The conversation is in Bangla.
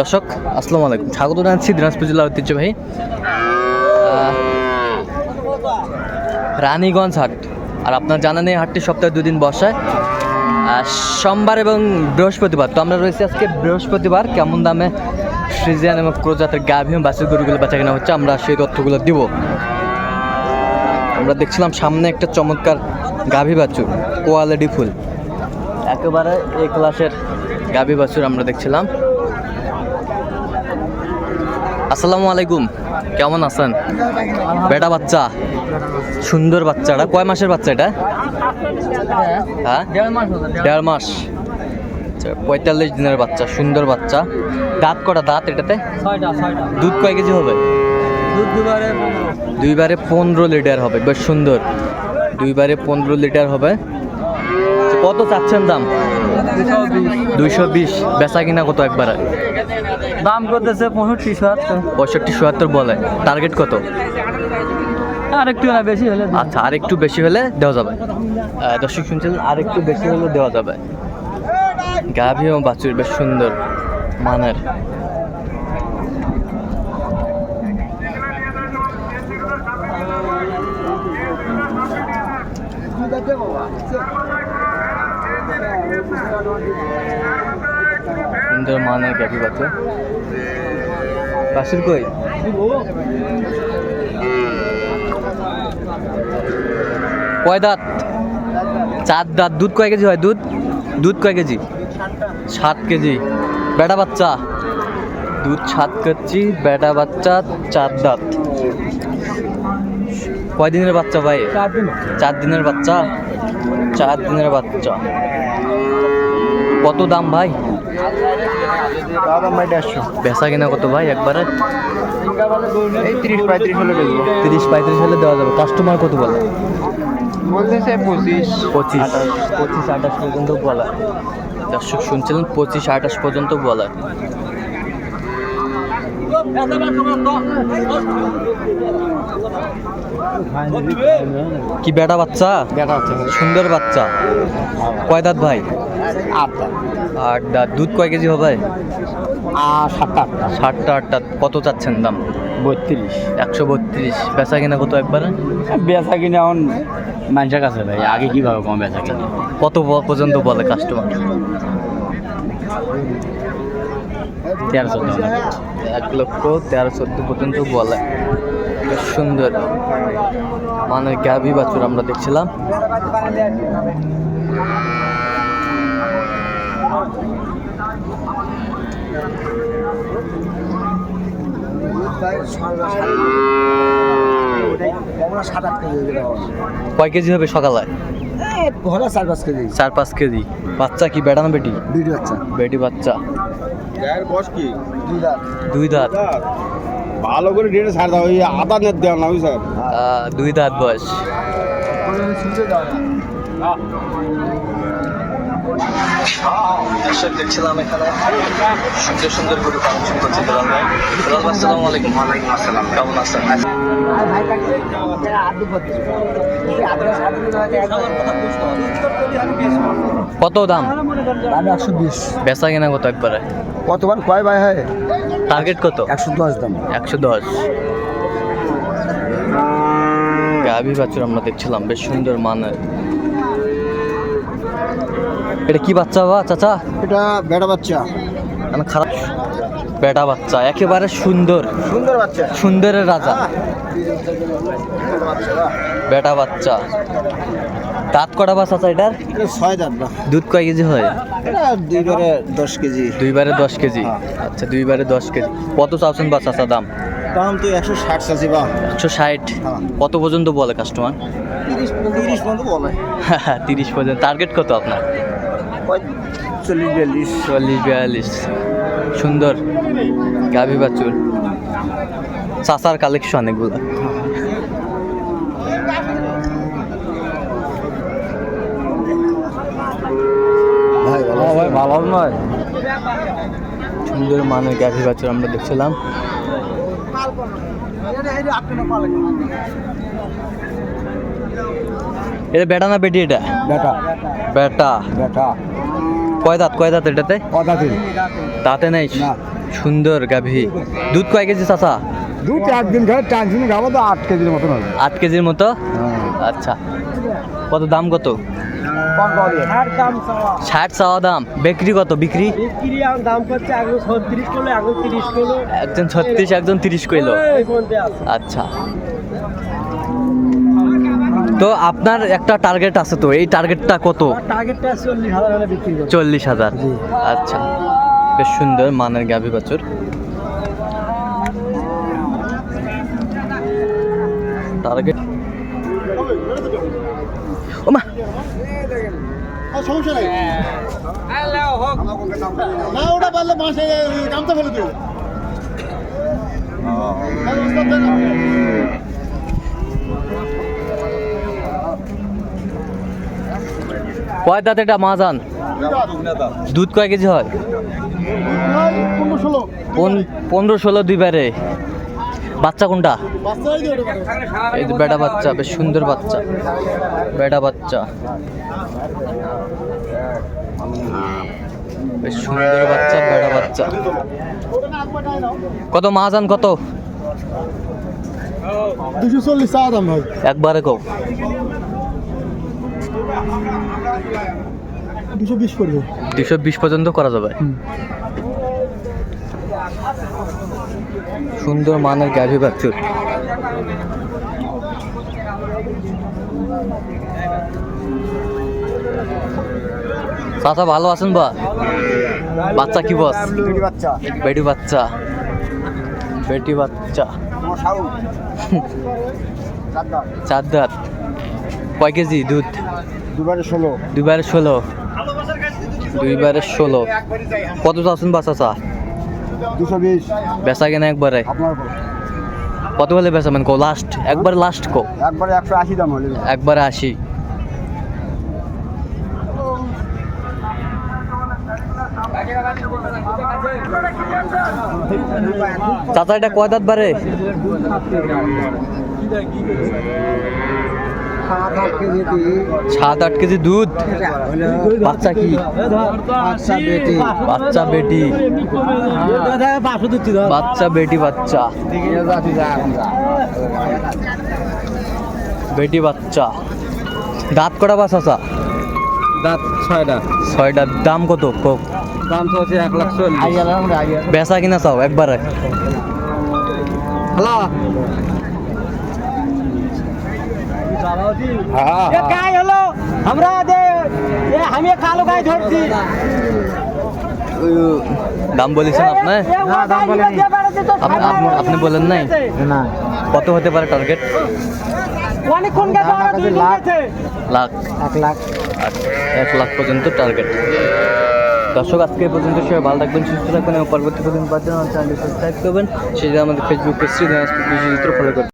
দর্শক, আসসালামু আলাইকুম। স্বাগত জানাচ্ছি দিনাজপুর জেলার ঐতিহ্যবাহী রানীগঞ্জ হাট। আর আপনার জানা নেই, হাটটি সপ্তাহে দুদিন বসায়। সোমবার এবং বৃহস্পতিবার, তো আমরা রয়েছি আজকে বৃহস্পতিবার। কেমন দামে ফ্রিজিয়ান এবং ক্রোজাতের গাভী বাসের গরুগুলো বেচা কেনা হচ্ছে, আমরা সেই তথ্যগুলো দিব। আমরা দেখছিলাম সামনে একটা চমৎকার গাভী বাছুর কোয়ালিটি ফুল। একেবারে এ ক্লাসের গাভী বাছুর আমরা দেখছিলাম। আসসালামু আলাইকুম। কেমন আছেন? বেটা বাচ্চা। সুন্দর বাচ্চাটা। কয় মাসের বাচ্চা এটা? হ্যাঁ? দেড় মাস। আচ্ছা, পঁয়তাল্লিশ দিনের বাচ্চা সুন্দর বাচ্চা। দাঁত কটা দাঁত এটাতে? দুধ কয় কেজি হবে? দুইবারে পনেরো লিটার হবে বেশ সুন্দর। দুইবারে পনেরো লিটার হবে। কত চাচ্ছেন দাম? দুইশো বিশ। বেচা কিনা কত একবারে? দাম করতেছে পঁয়ষট্টি সত্তর। পঁয়ষট্টি চুয়াত্তর বলে। টার্গেট কত? আর একটু না বেশি হলে। আচ্ছা আর একটু বেশি হলে দেওয়া যাবে। দর্শক শুনছিলেন আর একটু বেশি হলে দেওয়া যাবে। গাভী এবং বাছুর বেশ সুন্দর মানের। সুন্দর মানের গাভী বাছুর বাছুর কই? কয় দাঁত? চার দাঁত। দুধ কয় কেজি হয় দুধ? দুধ কয় কেজি? সাত কেজি। বেটা বাচ্চা। দুধ সাত কেজি বেটা বাচ্চা চার দাঁত। কয় দিনের বাচ্চা ভাই? চার দিনের বাচ্চা? চার দিনের বাচ্চা। কত দাম ভাই? দাম ভাই দেড়শো বেচা কিনা কত ভাই একবারে? এই তিরিশ পঁয়ত্রিশ হলে বেচবো তিরিশ পঁয়ত্রিশ হলে দেওয়া যাবে। কাস্টমার কত বলে? বলতেছে পঁচিশ। পঁচিশ। পঁচিশ আঠাশ পর্যন্ত বলা। দর্শক শুনছিলেন পঁচিশ আঠাশ পর্যন্ত বলা। কি বেটা বাচ্চা? বেটা সুন্দর বাচ্চা। কয় দাঁত ভাই? আট দাঁত দুধ কয় কেজি হবে? আর সাতটা আটটা। ষাটটা আটটা। কত চাচ্ছেন দাম? বত্রিশ। একশো বত্রিশ। বেচা কিনা কত একবারে? বেচা কিনে এখন মানুষের কাছে ভাই। আগে কীভাবে কম বেচা কিনে? কত পর্যন্ত বলে কাস্টমার তেরো চোদ্দ এক লক্ষ তেরো চোদ্দ পর্যন্ত বলে। বেশ সুন্দর। মানে গাভী বাছুর আমরা দেখছিলাম। আট কয় কেজি হবে সকালে? চার পাঁচ কেজি। চার পাঁচ কেজি বাচ্চা কি বেটা না বেটি? দুইটি বাচ্চা বেটি বাচ্চা। গায়ের বস কি দুই দাঁত। দুই দাঁত ভালো করে ডেটে ছাড় দাও ওই আদা নেট দেওয়া না বুঝছেন দুই দাঁত বয়স। দর্শক দেখছিলাম এখানে সুন্দর সুন্দর কালেকশন করছে দুলাল ভাই। দুলাল ভাই আসসালামু আলাইকুম। ওয়ালাইকুম আসসালাম। কেমন আছেন? কত দাম? একশো বিশ বেচা কেনা কত একবারে? কতবার কয় ভাই হয়? টার্গেট কত? একশো দশ দাম। একশো দশ। গাভী বাছুর আমরা দেখছিলাম বেশ সুন্দর মানের। এটা কি বাচ্চা বা চাচা? এটা বেটা বাচ্চা। মানে খারাপ। বেটা বাচ্চা একেবারে সুন্দর। সুন্দর বাচ্চা। সুন্দরের রাজা। বেটা বাচ্চা। দাঁত কটা বাচ্চা চাচা এটার? এটা ছয় দাঁত বা। দুধ কয় কেজি হয়? দুইবারে দশ কেজি। দুইবারে দশ কেজি? আচ্ছা দুইবারে দশ কেজি। কত চাচ্ছেন বা চাচা দাম? দাম তো একশো ষাট চাষি বা। একশো ষাট? হ্যাঁ। কত পর্যন্ত বলে কাস্টমার? তিরিশ তিরিশ পর্যন্ত বলে। তিরিশ পর্যন্ত। টার্গেট কত আপনার? চল্লিশ বিয়াল্লিশ। চল্লিশ বিয়াল্লিশ। সুন্দর। গাভী বাছুর চাচার কালেকশন এগুলো। ভাই ভালো ভাই ভালো নয়। সুন্দর মানের গাভী বাছুর আমরা দেখছিলাম। এটা বেটা না বেটি এটা? বেটা। বেটা। বেটা। কয় দাঁত কয় দাঁত এটাতে? দাঁতে নেই? সুন্দর গাভী। দুধ কয় কেজি চাচা? দু চার দিন খাবে খাব তো আট কেজির হবে। আট কেজির মতো? আচ্ছা। কত দাম কত? ষাট চাওয়া। দাম। বিক্রি কত? বিক্রি? Kilo kilo. একজন ছত্রিশ একজন তিরিশ কইলো আচ্ছা। তো আপনার একটা টার্গেট আছে তো এই টার্গেটটা কত? টার্গেটটা চল্লিশ হাজার বিক্রি চল্লিশ হাজার। আচ্ছা বেশ সুন্দর মানের গাভী বাছুর। টার্গেট ওমা! সমস্যা নাই? না ওটা পারলে মাসে কামতে ফেলে দিও। কয় দাঁত এটা মাজান? দুধ কয় কেজি হয়? পনেরো ষোলো ষোলো দুইবারে বাচ্চা কোনটা? এই যে বেটা বাচ্চা বেশ সুন্দর বাচ্চা। বেটা বাচ্চা। বেশ সুন্দর বাচ্চা বেটা বাচ্চা। কত মাহাজান কত? একবারে কও। দুশো বিশ করবে দুশো বিশ পর্যন্ত করা যাবে। সুন্দর মানের গাভী বাছুর চাচা ভালো আছেন বা? বাচ্চা কি বস? বেটি বাচ্চা। বেটি বাচ্চা। চার দাঁত কয় কেজি দুধ? দুবারে ষোলো। দুইবারে ষোলো। দুইবারে ষোলো। কত চাচ্ছেন বা চাচা? দুশো বিশ। বেচা কেনা একবারে? আপনার কত? হলে বেচাবেন কো? লাস্ট একবার লাস্ট কো? একবারে একশো আশি দাম হলে। একবারে আসি চাচা এটা কয় দাঁত বারে? সাত আট কেজি দুধ। বাচ্চা কি? বাচ্চা বেটি। বাচ্চা বেটি। বাচ্চা বেটি বাচ্চা। বেটি বাচ্চা। দাঁত কটা বাস আসা দাঁত ছয়টা। ছয়টার দাম কত? কোক দাম তো হচ্ছে এক লাখ চল্লিশ। বেচা কিনা চাও একবারে? হ্যালো। হলো আমরা দে এ আমি কালো গাই ধরছি। দাম বলেছেন আপনি? যে আপনি- আপনি বলেন নাই? না। কত হতে পারে টার্গেট অনেকক্ষণ গেছে লাখ। এক লাখ। আচ্ছা, এক লাখ পর্যন্ত টার্গেট দর্শক আজকে পর্যন্ত সবাই ভালো থাকবেন সুস্থ থাকবেন এবং পরবর্তী পর্যন্ত চ্যানেলটি সাবস্ক্রাইব করবেন। সেই আমাদের ফেসবুক পেজটি ফলো করবেন।